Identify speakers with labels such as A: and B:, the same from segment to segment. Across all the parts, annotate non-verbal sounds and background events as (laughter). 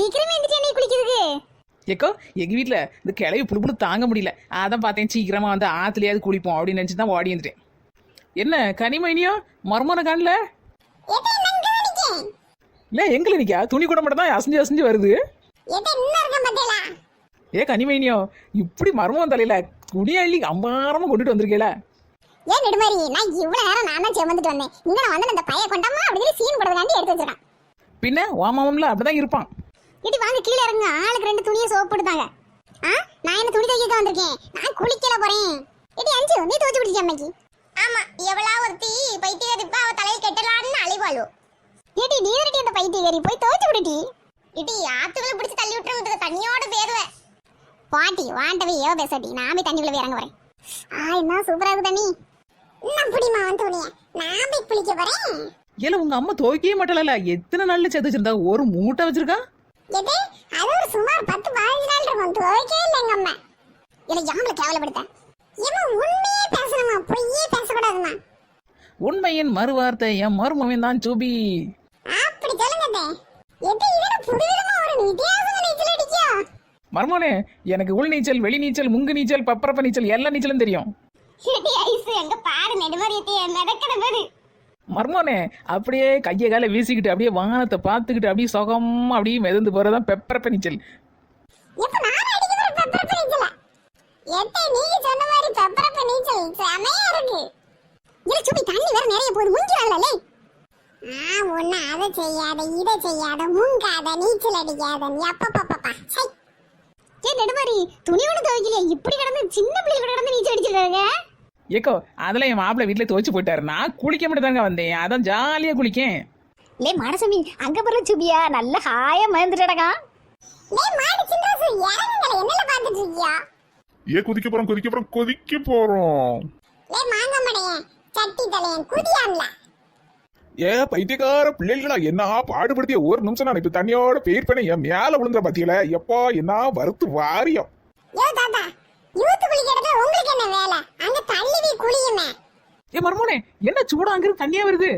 A: சீக்கிரமே எந்திரிச்சு நீ குளிக்கிறதுக்கு.
B: ஏக்கோ எங்க வீட்ல இந்த கிளவி புழு புழு தாங்க முடியல. அதான் பார்த்தேன் சீக்கிரமா வந்து ஆத்துலயாவது குளிப்போம் அப்படின்னு நினைச்சு தான் ஓடி வந்துட்டேன். என்ன கனிமைனியோ மர்மோன காணல இல்ல எங்களை நிக்கா துணி கூட மட்டும் தான் அசைஞ்சு அசைஞ்சு வருது. ஏ கனிமைனியோ இப்படி மர்மம் தலையில துணி அள்ளி அம்பாரமா கொண்டுட்டு வந்திருக்கேல
A: ஏன் நெடுமாரி நான் இவ்வளவு நேரம் நான் தான் சுமந்துட்டு வந்தேன். இங்க நான் வந்து அந்த பைய கொண்டாமா? அப்படி சீன் போடுறதுக்காண்டி எடுத்து வச்சிருக்கான்.
B: பின்ன வாமாமம்ல அப்படிதான் இருப்பான்.
A: இடி வாங்க கீழே இறங்க ஆளுக்கு ரெண்டு துணியை சோப்பு போட்டுதாங்க. ஆ? நான் என்ன துணி துவைக்க வந்திருக்கேன்? நான் குளிக்கல போறேன். இடி அஞ்சு நீ துவைச்சு பிடிச்ச அம்மைக்கு ஆமா எவ்வளோ ஒருத்தி பைத்தியக்காரி இப்ப அவ தலையில் கெட்டலான்னு அழிவாளோ. ஏடி நீ வரட்டி அந்த பைத்தியக்காரி? போய் துவைச்சு விடுடி இடி ஆத்துக்குள்ள பிடிச்சு தள்ளி விட்டுறது தண்ணியோட பேருவேன் பாட்டி வாண்டவே ஏவ பேசாட்டி. நான் போய் தண்ணிக்குள்ள போய் இறங்க வரேன் ஆ என்ன சூப்பரா இருக்கு தண்ணி. நான் புடிமா வந்து துணிய? நான் போய் குளிக்க போறேன்.
B: ஏல உங்க அம்மா துவைக்கவே மாட்டல எத்தனை நாள்ல சேர்த்து வச்சிருந்தா? ஒரு மூட்டை வச்சிருக்கா?
A: எது அது ஒரு சுமார் பத்து பதினஞ்சு நாள் இருக்கும். துவைக்கவே இல்லை எங்க அம்மா. இல்லை யாமல கேவலப்படுத்த இவன் உண்மையே பேசணுமா? பொய்யே பேசக்கூடாதுமா?
B: உண்மையின் மறுவார்த்தை என் மருமவன் தான் சூபி.
A: அப்படி சொல்லுங்க எது இதோட புதுவிதமா ஒரு வித்தியாசமா நீச்சல் அடிக்கோ?
B: மர்மோனே எனக்கு உள் நீச்சல் வெளி நீச்சல் முங்கு நீச்சல் பப்பரப்ப நீச்சல் எல்லா நீச்சலும் தெரியும்.
A: ஐஸ் எங்க பாரு நெடுமரியத்தையே நடக்கிற பாரு
B: மர்மோனே அப்படியே கையை காலை வீசிக்கிட்டு அப்படியே வானத்தை பார்த்துக்கிட்டு அப்படியே சுகமா அப்படியே மிதந்து போறதான் பெப்பரப்ப நீச்சல்
A: நீச்சல் தண்ணி ஆ ஏ துணி ஒன்று துவைக்கலையா? இப்படி கிடந்து சின்ன பிள்ளைகள் கிடந்து நீச்சல் அடிச்சிருக்காங்க
B: ஏக்கோ அதெல்லாம் என் மாப்பிள்ளை வீட்டுல துவைச்சு போயிட்டாரு நான் குளிக்க மட்டும் தாங்க வந்தேன். அதான் ஜாலியா குளிக்கேன்.
A: லே மாடசாமி அங்க போற சுபியா. நல்ல ஹாயா மறந்துட்டடா லே மாடு சின்ராசு இறங்குங்களே என்னல பாத்துட்டு இருக்கியா?
C: ஏ குதிக்க போறோம் குதிக்க போறோம் கொதிக்க போறோம்.
A: லே மாங்க மடையன் சட்டி தலையன் குதியாம்ல.
C: ஏ பைத்தியக்கார பிள்ளைகளா என்ன பாடுபடுத்திய ஒரு நிமிஷம் நான் இப்ப தண்ணியோட பெயர்ப்பேனே என் மேல விழுந்துற பாத்தியல எப்பா என்ன வறுத்து வாரியம்.
A: யோ தாத்தா யூத் குளிக்கிறதுல உங்களுக்கு என்ன வேலை? அங்க தள்ளி போய் குளியுமே
B: ஏ மர்மோனே என்ன சூடா அங்கிருந்து தண்ணியா வருது?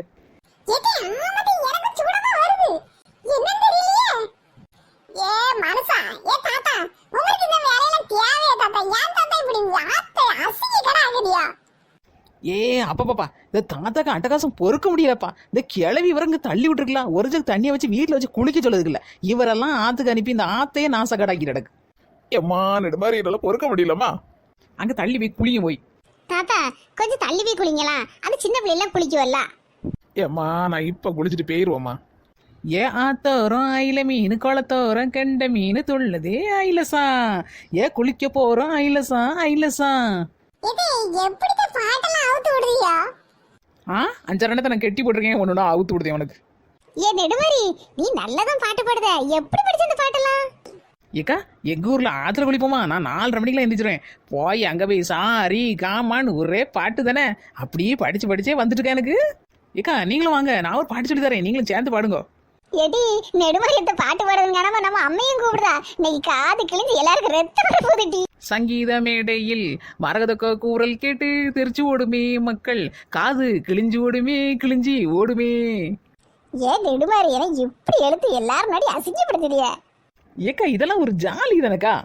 A: எது ஆமது எனக்கு சூடமா வருது? என்ன தெரியலையே. ஏ மனுஷா ஏ தாத்தா உங்களுக்கு இந்த வேலையெல்லாம் தேவையா தாத்தா. ஏன் தாத்தா இப்படி ஆத்த அசிங்க கடை ஆகுதியா?
B: ஏ அப்பப்பாப்பா இந்த தாத்தாக்கு அட்டகாசம் பொறுக்க முடியலப்பா. இந்த கிளவி இவரங்க தள்ளி விட்டுருக்கலாம். ஒரு ஜग தண்ணியை வச்சு வீட்டில் வச்சு குளிக்க சொல்லுதுல இவரெல்லாம் ஆத்துக்கு அனுப்பி இந்த ஆத்தையே நாசக்கடாக்கி கிடக்கு.
C: எம்மா நெடுமாரி என்னால பொறுக்க முடியலமா
B: அங்க தள்ளி போய் குளியும் போய்.
A: தாத்தா கொஞ்சம் தள்ளி போய் குளிங்களா? அது சின்ன பிள்ளைலாம் குளிக்குவல்ல?
C: ஏம்மா நான் இப்ப குளிச்சுட்டு போயிருவோம்மா.
B: ஏ ஆத்தோரம் அயில மீன் குளத்தோரம் கெண்ட மீன் துள்ளுதே ஐலசா ஏ குளிக்க போறோம் ஐலசா ஐலசா
A: இது எப்படி பாட்டெல்லாம் அவுத்து விடுறியா?
B: ஆ நான் கெட்டி போட்டிருக்கேன் ஒன்று அவுத்து விடுதேன் உனக்கு
A: ஏ நெடுமாரி நீ நல்லதான் பாட்டு பாடுத. எப்படி படிச்ச அந்த பாட்டெல்லாம்?
B: ஏக்கா எங்க ஊர்ல ஆத்துல குளிப்போமா நான் நாலரை மணிக்கெல்லாம் எந்திரிச்சிருவேன். போய் அங்க போய் சாரி காமான்னு ஒரே பாட்டு தானே? அப்படியே படிச்சு படிச்சே வந்துட்டு இருக்கேன் எனக்கு. ஏக்கா நீங்களும் வாங்க. நான் ஒரு பாட்டு சொல்லி தரேன். நீங்களும் சேர்ந்து பாடுங்க.
A: எடி நெடுமாரியத்தை பாட்டு பாடுறதுங்க. நம்ம அம்மையும் கூப்பிடுறா. இன்னைக்கு காது கிழிஞ்சு எல்லாருக்கும் ரத்தம் வர போகுதுடி.
B: சங்கீத மேடையில் மரகத கூறல் கேட்டு தெரிச்சு ஓடுமே மக்கள். காது கிழிஞ்சு ஓடுமே கிழிஞ்சி ஓடுமே.
A: ஏன் நெடுமாரி என இப்படி எழுத்து எல்லாரும் முன்னாடி அசிங்கப்படுத்துறிய
B: ஏக்கா இதெல்லாம் ஒரு ஜாலி தானக்கா?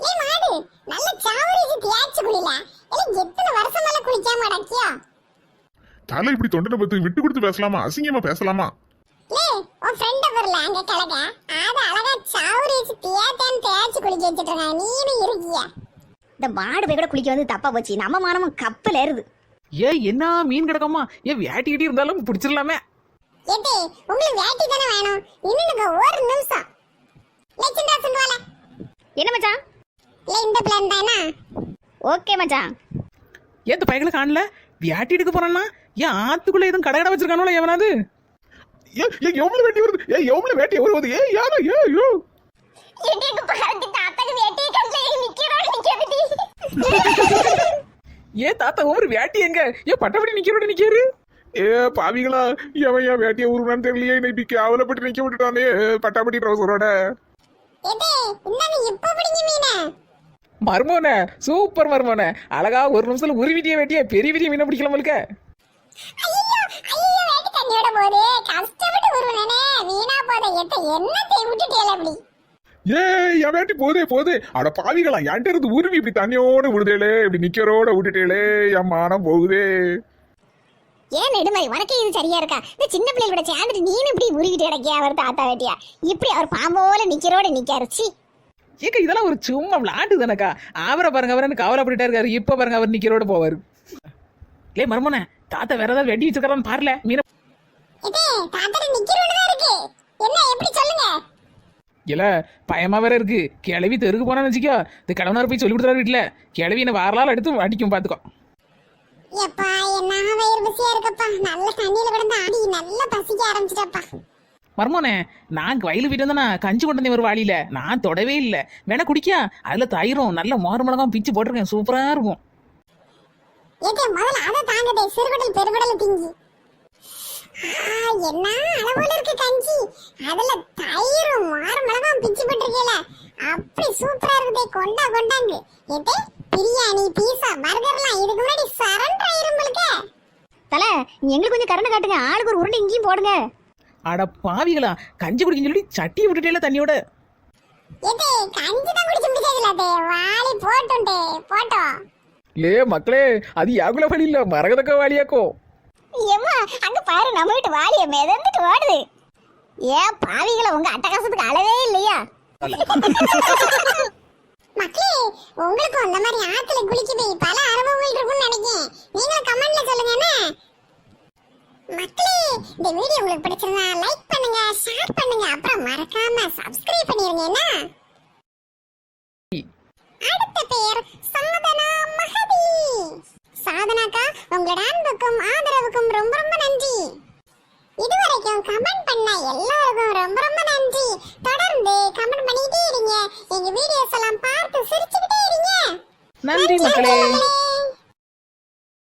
A: ஏ மாடு நல்ல சாவரிக்கு தியாச்சு குளில இல்ல எத்தனை வருஷமால குளிக்காம அடக்கியா
C: தலை இப்படி தொண்டனை பத்தி விட்டு கொடுத்து பேசலாமா? அசிங்கமா பேசலாமா?
A: லே உன் ஃப்ரெண்ட வரல அங்க கலக அது அழகா சாவரிச்சு தியாத்தேன் தேய்ச்சி குளிக்க வச்சிட்டு இருக்காங்க. நீனும் இருக்கியா.
D: இந்த மாடு போய் கூட குளிக்க வந்து தப்பா போச்சு. நம்ம மானமும் கப்பல் ஏறுது.
B: ஏ என்ன மீன் கிடக்கமா? ஏன் வேட்டி கிட்டி இருந்தாலும் பிடிச்சிடலாமே.
A: ஏட்டி உங்களுக்கு வேட்டி தானே வேணும். இன்னும் ஒரு நிமிஷம். லே சிந்தா சிந்துவால
D: என்ன மச்சான்?
A: லே இந்த பிளான் தானா
D: ஓகே மச்சான்.
B: ஏன் இந்த பையங்களை காணல? வேட்டி எடுக்க போறான்னா? ஏன் ஆத்துக்குள்ள எதுவும் கடை கடை வச்சிருக்கானோ எவனாவது?
C: ஏ ஏ எவ்வளவு வேட்டி வருது? ஏ எவ்வளவு வேட்டி வருவது ஏ யாரோ? ஏ ஐயோ.
B: ஏன் தாத்தா ஒவ்வொரு வேட்டி எங்க? ஏன் பட்டப்படி நிக்கிறோட நிக்காரு
C: ஏ பாவிகளா எவன் ஏன் வேட்டிய உருவான்னு தெரியலையே இன்னைக்கு கேவலப்பட்டு நிக்க விட்டுட்டானே பட்டாப்பட்டி ட்ரௌசரோட
B: மர்மோனே சூப்பர் மர்மோனே. அழகா ஒரு நிமிஷத்துல ஒரு வீட்டிய பெரிய வீட்டிய மீனை பிடிக்கலாமலுக்க
A: ஐயோ ஐயோ வேட்டி தண்ணியோட போதே கஷ்டப்பட்டு உருவனே வீணா போத எத்த என்னத்தை விட்டுட்டேல அப்படி
C: ஏ என் வேட்டி போதே போதே. அட பாவிகளா என்கிட்ட இருந்து உருவி இப்படி தண்ணியோட விடுதேலே இப்படி நிக்கிறோட விட்டுட்டேலே என் மானம் போகுதே.
A: ஏன் நெடுமாறி உனக்கே இது சரியா இருக்கா? இந்த சின்ன பிள்ளைகளோட சேர்ந்துட்டு நீனும் இப்படி உருவிட்டு கிடக்கியா? அவர் தாத்தா வேட்டியா? இப்படி அவர் பாம்போல நிக்கிறோட நிக்காரு. சி.
B: ஏக்கா இதெல்லாம் ஒரு சும்மா விளாட்டு தானக்கா? அவரை பாருங்க அவரன்னு கவலைப்பட்டுட்டா இருக்காரு. இப்ப பாருங்க அவர் நிக்கிறோட போவாரு. லே மர்மனே தாத்தா வேற ஏதாவது வெட்டி வச்சிருக்காரான்னு பாருல. மீன இல்ல பயமா வேற இருக்கு. கிளவி தெருக்கு போனான்னு வச்சுக்கோ. இந்த கடவுனார் போய் சொல்லி கொடுத்தாரு வீட்டுல. கிளவி என்ன வாரலால் எடுத்து அடிக்கும் பாத்துக்கோ.
A: எப்பா என்ன வயிறு பசியா இருக்கப்பா. நல்ல தண்ணியில கிடந்து ஆடி நல்லா பசிக்க ஆரம்பிச்சிட்டப்பா.
B: மர்மோனே நான் வயலு போயிட்டு வந்தேனா கஞ்சி கொண்டு வந்தேன் ஒரு வாளியில நான் தொடவே இல்லை. வேணா குடிக்கா அதுல தயிரும் நல்ல மோர் மிளகாவும் பிச்சு போட்டிருக்கேன். சூப்பரா இருக்கும்.
A: ஏதே முதல்ல அதை தாங்கதே. சிறுகுடல் பெருகுடல் திங்கி. ஆ, என்ன அளவுல இருக்கு கஞ்சி? அதுல தயிரும் மாறு மிளகாம் பிச்சு போட்டிருக்கேல. அப்படி சூப்பரா இருக்குதே கொண்டா கொண்டாங்க. ஏதே பிரியாணி பீஸா பர்கர்லாம் இதுக்கு முன்னாடி சரண்டா இரும்பலுக்கு
D: தல நீ எங்களுக்கு கொஞ்சம் கரண்ட் காட்டுங்க. ஆளுக்கு ஒரு உருண்டை இங்கேயும் போடுங்க.
B: அட பாவிகளா கஞ்சி குடிக்கன்னு சொல்லி சட்டியை விட்டுட்டேல தண்ணியோட?
A: ஏதே கஞ்சி தான் குடிச்சு முடிச்சதுல அதே வாளி போட்டுண்டே போட்டோம்
B: லே மக்களே அது யாகுல வழி இல்ல மரகதக்க வாலியாக்கோ
A: ஏம்மா அங்க பாரு நம்ம வீட்டு வாளிய மிதந்துட்டு ஓடுது. ஏன் பாவிகளை உங்க அட்டகாசத்துக்கு அளவே இல்லையா? (laughs) மக்களே உங்களுக்கும் அந்த மாதிரி ஆத்துல குளிக்க போய் பல அனுபவங்கள் இருக்கும்னு நினைக்கிறேன் நீங்களும் கமெண்ட்ல சொல்லுங்க என்ன? மக்களே இந்த வீடியோ உங்களுக்கு பிடிச்சிருந்தா லைக் பண்ணுங்க ஷேர் பண்ணுங்க அப்புறம் மறக்காம சப்ஸ்கிரைப் பண்ணிருங்க என்ன? அடுத்த பேர் சாதனா மகதி. சாதனாக்கா உங்களோட அன்புக்கும் ஆதரவுக்கும் ரொம்ப கமெண்ட் பண்ண எல்லாருக்கும் ரொம்ப ரொம்ப நன்றி. தொடர்ந்து கமெண்ட் பண்ணிக்கிட்டே இருங்க. எங்க வீடியோஸ் எல்லாம் பார்த்து சிரிச்சுக்கிட்டே இருங்க.
B: நன்றி
A: மக்களே.